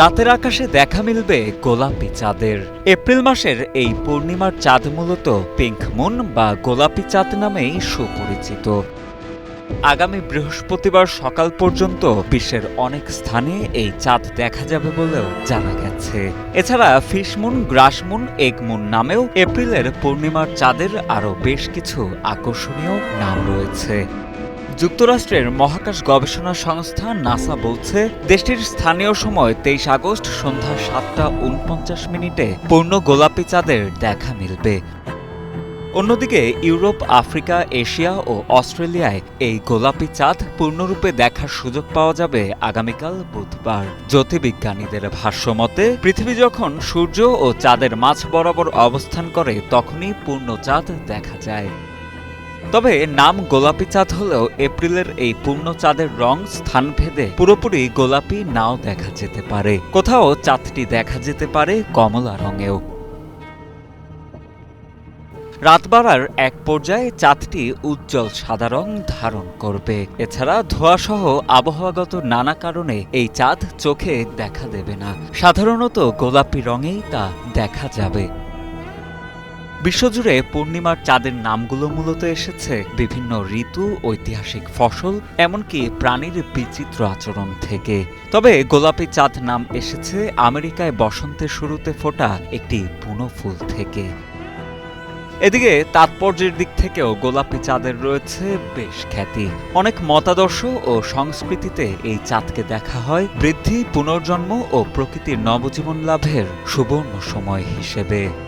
রাতের আকাশে দেখা মিলবে গোলাপি চাঁদের। এপ্রিল মাসের এই পূর্ণিমার চাঁদ মূলত পিঙ্কমুন বা গোলাপি চাঁদ নামেই সুপরিচিত। আগামী বৃহস্পতিবার সকাল পর্যন্ত বিশ্বের অনেক স্থানে এই চাঁদ দেখা যাবে বলেও জানা গেছে। এছাড়া ফিশমুন গ্রাসমুন এগমুন নামেও এপ্রিলের পূর্ণিমার চাঁদের আরও বেশ কিছু আকর্ষণীয় নাম রয়েছে। যুক্তরাষ্ট্রের মহাকাশ গবেষণা সংস্থা নাসা বলছে, দেশটির স্থানীয় সময় তেইশ আগস্ট সন্ধ্যা সাতটা উনপঞ্চাশ মিনিটে পূর্ণ গোলাপি চাঁদের দেখা মিলবে। অন্যদিকে, ইউরোপ, আফ্রিকা, এশিয়া ও অস্ট্রেলিয়ায় এই গোলাপি চাঁদ পূর্ণরূপে দেখার সুযোগ পাওয়া যাবে আগামীকাল বুধবার। জ্যোতির্বিজ্ঞানীদের ভাষ্যমতে, পৃথিবী যখন সূর্য ও চাঁদের মাঝ বরাবর অবস্থান করে, তখনই পূর্ণ চাঁদ দেখা যায়। তবে নাম গোলাপি চাঁদ হলেও এপ্রিলের এই পূর্ণ চাঁদের রং স্থানভেদে পুরোপুরি গোলাপি নাও দেখা যেতে পারে। কোথাও চাঁদটি দেখা যেতে পারে কমলা রঙেও। রাত বাড়ার এক পর্যায়ে চাঁদটি উজ্জ্বল সাদা রং ধারণ করবে। এছাড়া ধোঁয়াসহ আবহাওয়াগত নানা কারণে এই চাঁদ চোখে দেখা দেবে না। সাধারণত গোলাপি রঙেই তা দেখা যাবে। বিশ্বজুড়ে পূর্ণিমার চাঁদের নামগুলো মূলত এসেছে বিভিন্ন ঋতু, ঐতিহাসিক ফসল, এমনকি প্রাণীর বিচিত্র আচরণ থেকে। তবে গোলাপি চাঁদ নাম এসেছে আমেরিকায় বসন্তের শুরুতে ফোটা একটি বুনো ফুল থেকে। এদিকে তাৎপর্যের দিক থেকেও গোলাপি চাঁদের রয়েছে বেশ খ্যাতি। অনেক মতাদর্শ ও সংস্কৃতিতে এই চাঁদকে দেখা হয় বৃদ্ধি, পুনর্জন্ম ও প্রকৃতির নবজীবন লাভের সুবর্ণ সময় হিসেবে।